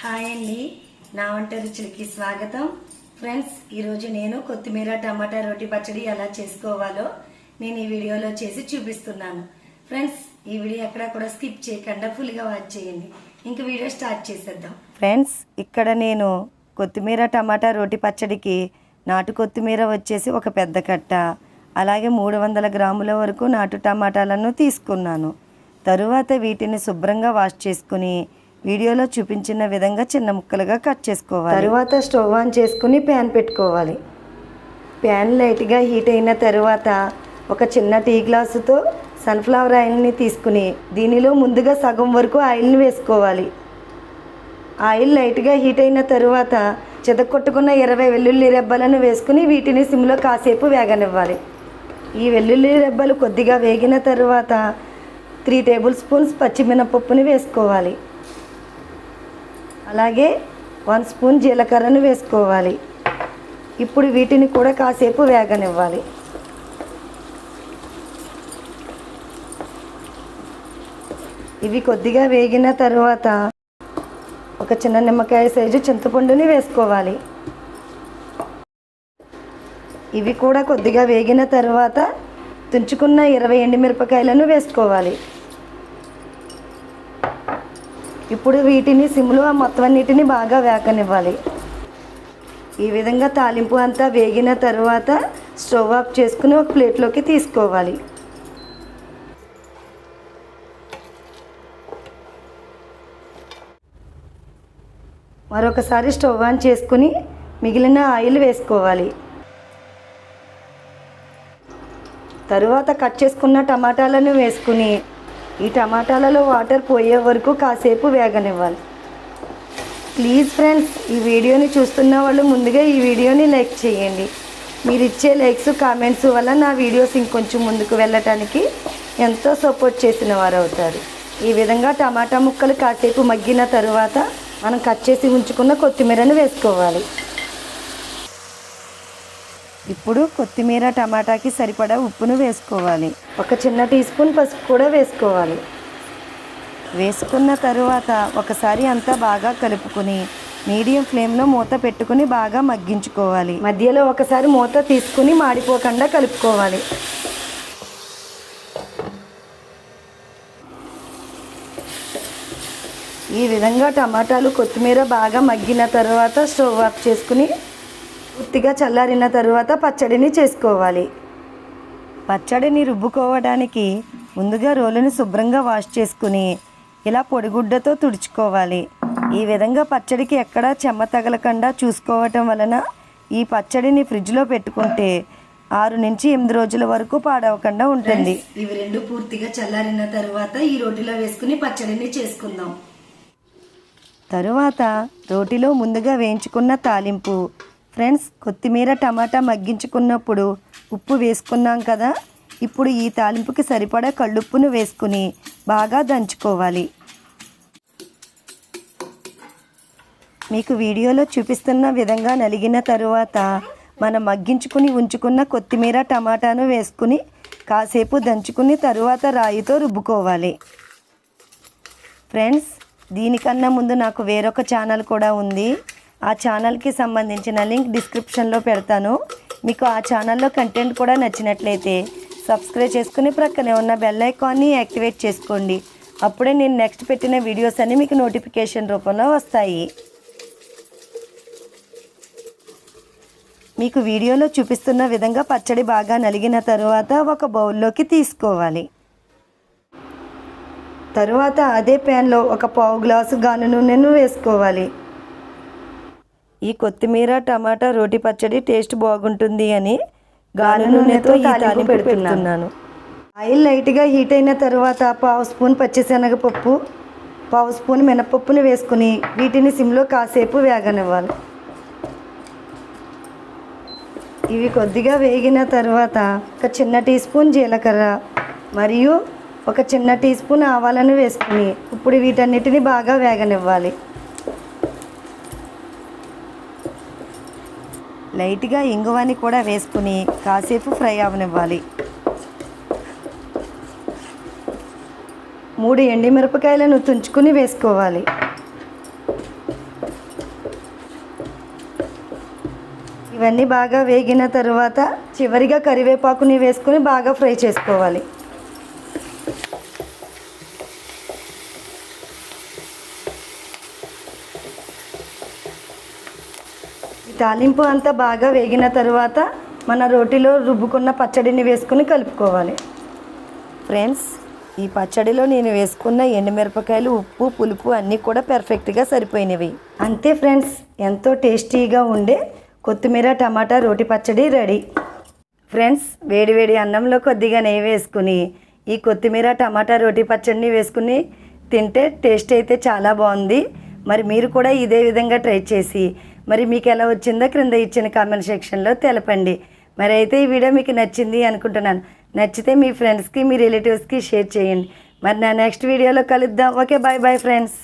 Hi అండి. నా వంట రుచులకి స్వాగతం. ఫ్రెండ్స్ ఈరోజు నేను కొత్తిమీర టమాటా రోటి పచ్చడి ఎలా చేసుకోవాలో నేను ఈ వీడియోలో చేసి చూపిస్తున్నాను. ఫ్రెండ్స్ ఈ వీడియో ఎక్కడ కూడా స్కిప్ చేయకుండా ఫుల్గా వాచ్ చేయండి. ఇంక వీడియో స్టార్ట్ చేసేద్దాం. ఫ్రెండ్స్ ఇక్కడ నేను కొత్తిమీర టమాటా రోటి పచ్చడికి నాటు కొత్తిమీర వచ్చేసి ఒక పెద్ద కట్ట అలాగే మూడు వందల గ్రాముల వరకు నాటు టమాటాలను తీసుకున్నాను. తరువాత వీటిని శుభ్రంగా వాష్ చేసుకుని వీడియోలో చూపించిన విధంగా చిన్న ముక్కలుగా కట్ చేసుకోవాలి. తరువాత స్టవ్ ఆన్ చేసుకుని ప్యాన్ పెట్టుకోవాలి. ప్యాన్ లైట్గా హీట్ అయిన తరువాత ఒక చిన్న టీ గ్లాసుతో సన్ఫ్లవర్ ఆయిల్ని తీసుకుని దీనిలో ముందుగా సగం వరకు ఆయిల్ని వేసుకోవాలి. ఆయిల్ లైట్గా హీట్ అయిన తరువాత చెదకొట్టుకున్న ఇరవై వెల్లుల్లి రెబ్బలను వేసుకుని వీటిని సిమ్లో కాసేపు వేగనివ్వాలి. ఈ వెల్లుల్లి రెబ్బలు కొద్దిగా వేగిన తరువాత త్రీ టేబుల్ స్పూన్స్ పచ్చిమినపప్పుని వేసుకోవాలి. అలాగే వన్ స్పూన్ జీలకర్రను వేసుకోవాలి. ఇప్పుడు వీటిని కూడా కాసేపు వేగనివ్వాలి. ఇవి కొద్దిగా వేగిన తర్వాత ఒక చిన్న నిమ్మకాయ సైజు చింతపండుని వేసుకోవాలి. ఇవి కూడా కొద్దిగా వేగిన తర్వాత తుంచుకున్న ఇరవై ఎండుమిరపకాయలను వేసుకోవాలి. ఇప్పుడు వీటిని సిమ్లో మొత్తం అన్నిటిని బాగా వేకనివ్వాలి. ఈ విధంగా తాలింపు అంతా వేగిన తర్వాత స్టవ్ ఆఫ్ చేసుకుని ఒక ప్లేట్లోకి తీసుకోవాలి. మరొకసారి స్టవ్ ఆన్ చేసుకుని మిగిలిన ఆయిల్ వేసుకోవాలి. తరువాత కట్ చేసుకున్న టమాటాలను వేసుకుని ఈ టమాటాలలో వాటర్ పోయే వరకు కాసేపు వేగనివ్వాలి. ప్లీజ్ ఫ్రెండ్స్ ఈ వీడియోని చూస్తున్న వాళ్ళు ముందుగా ఈ వీడియోని లైక్ చేయండి. మీరు ఇచ్చే లైక్స్ కామెంట్స్ వల్ల నా వీడియోస్ ఇంకొంచెం ముందుకు వెళ్ళటానికి ఎంతో సపోర్ట్ చేసిన వారు అవుతారు ఈ విధంగా టమాటా ముక్కలు కాసేపు మగ్గిన తరువాత మనం కట్ చేసి ఉంచుకున్న కొత్తిమీరను వేసుకోవాలి. ఇప్పుడు కొత్తిమీర టమాటాకి సరిపడా ఉప్పును వేసుకోవాలి. ఒక చిన్న టీ స్పూన్ పసుపు కూడా వేసుకోవాలి. వేసుకున్న తరువాత ఒకసారి అంతా బాగా కలుపుకొని మీడియం ఫ్లేమ్లో మూత పెట్టుకుని బాగా మగ్గించుకోవాలి. మధ్యలో ఒకసారి మూత తీసుకుని మాడిపోకుండా కలుపుకోవాలి. ఈ విధంగా టమాటాలు కొత్తిమీర బాగా మగ్గిన తర్వాత స్టవ్ ఆఫ్ చేసుకుని పూర్తిగా చల్లారిన తరువాత పచ్చడిని చేసుకోవాలి. పచ్చడిని రుబ్బుకోవడానికి ముందుగా రోలుని శుభ్రంగా వాష్ చేసుకుని ఇలా పొడిగుడ్డతో తుడుచుకోవాలి. ఈ విధంగా పచ్చడికి ఎక్కడా చెమ్మ తగలకుండా చూసుకోవటం వలన ఈ పచ్చడిని ఫ్రిడ్జ్లో పెట్టుకుంటే ఆరు నుంచి ఎనిమిది రోజుల వరకు పాడవకుండా ఉంటుంది. ఇవి రెండు పూర్తిగా చల్లారిన తరువాత ఈ రోటిలో వేసుకుని పచ్చడిని చేసుకుందాం. తరువాత రోటిలో ముందుగా వేయించుకున్న తాలింపు ఫ్రెండ్స్ కొత్తిమీర టమాటా మగ్గించుకున్నప్పుడు ఉప్పు వేసుకున్నాం కదా? ఇప్పుడు ఈ తాలింపుకి సరిపడా కళ్ళుప్పును వేసుకుని బాగా దంచుకోవాలి. మీకు వీడియోలో చూపిస్తున్న విధంగా నలిగిన తరువాత మనం మగ్గించుకుని ఉంచుకున్న కొత్తిమీర టమాటాను వేసుకుని కాసేపు దంచుకుని తరువాత రాయితో రుబ్బుకోవాలి. ఫ్రెండ్స్ దీనికన్నా ముందు నాకు వేరొక ఛానల్ కూడా ఉంది. ఆ ఛానల్కి సంబంధించిన లింక్ డిస్క్రిప్షన్లో పెడతాను. మీకు ఆ ఛానల్లో కంటెంట్ కూడా నచ్చినట్లయితే సబ్స్క్రైబ్ చేసుకుని ప్రక్కనే ఉన్న బెల్ ఐకాన్ని యాక్టివేట్ చేసుకోండి. అప్పుడే నేను నెక్స్ట్ పెట్టిన వీడియోస్ అన్నీ మీకు నోటిఫికేషన్ రూపంలో వస్తాయి. మీకు వీడియోలో చూపిస్తున్న విధంగా పచ్చడి బాగా నలిగిన తరువాత ఒక బౌల్లోకి తీసుకోవాలి. తరువాత అదే ప్యాన్లో ఒక పావు గ్లాసు గాను నూనెను వేసుకోవాలి. ఈ కొత్తిమీర టమాటా రోటి పచ్చడి టేస్ట్ బాగుంటుంది అని గాను నూనెతో ఈ తాలింపు పెడుతున్నాను. ఆయిల్ లైట్గా హీట్ అయిన తర్వాత పావు స్పూన్ పచ్చిశనగపప్పు పావు స్పూన్ మినపప్పుని వేసుకుని వీటిని సిమ్లో కాసేపు వేగనివ్వాలి. ఇవి కొద్దిగా వేగిన తర్వాత ఒక చిన్న టీ స్పూన్ జీలకర్ర మరియు ఒక చిన్న టీ స్పూన్ ఆవాలను వేసుకుని ఇప్పుడు వీటన్నిటిని బాగా వేగనివ్వాలి. లైట్గా ఇంగువని కూడా వేసుకుని కాసేపు ఫ్రై అవనివ్వాలి. మూడు ఎండిమిరపకాయలను తుంచుకుని వేసుకోవాలి. ఇవన్నీ బాగా వేగిన తర్వాత చివరిగా కరివేపాకుని వేసుకుని బాగా ఫ్రై చేసుకోవాలి. తాలింపు అంతా బాగా వేగిన తర్వాత మన రోటిలో రుబ్బుకున్న పచ్చడిని వేసుకొని కలుపుకోవాలి. ఫ్రెండ్స్ ఈ పచ్చడిలో నేను వేసుకున్న ఎండుమిరపకాయలు ఉప్పు పులుపు అన్నీ కూడా పర్ఫెక్ట్గా సరిపోయినవి. అంతే ఫ్రెండ్స్ ఎంతో టేస్టీగా ఉండే కొత్తిమీర టమాటా రోటి పచ్చడి రెడీ. ఫ్రెండ్స్ వేడివేడి అన్నంలో కొద్దిగా నెయ్యి వేసుకుని ఈ కొత్తిమీర టమాటా రోటి పచ్చడిని వేసుకుని తింటే టేస్ట్ అయితే చాలా బాగుంది. మరి మీరు కూడా ఇదే విధంగా ట్రై చేసి మరి మీకు ఎలా వచ్చిందో క్రింద ఇచ్చిన కామెంట్ సెక్షన్లో తెలపండి. మరి అయితే ఈ వీడియో మీకు నచ్చింది అనుకుంటున్నాను. నచ్చితే మీ ఫ్రెండ్స్కి మీ రిలేటివ్స్కి షేర్ చేయండి. మరి నా నెక్స్ట్ వీడియోలో కలుద్దాం. Okay bye bye friends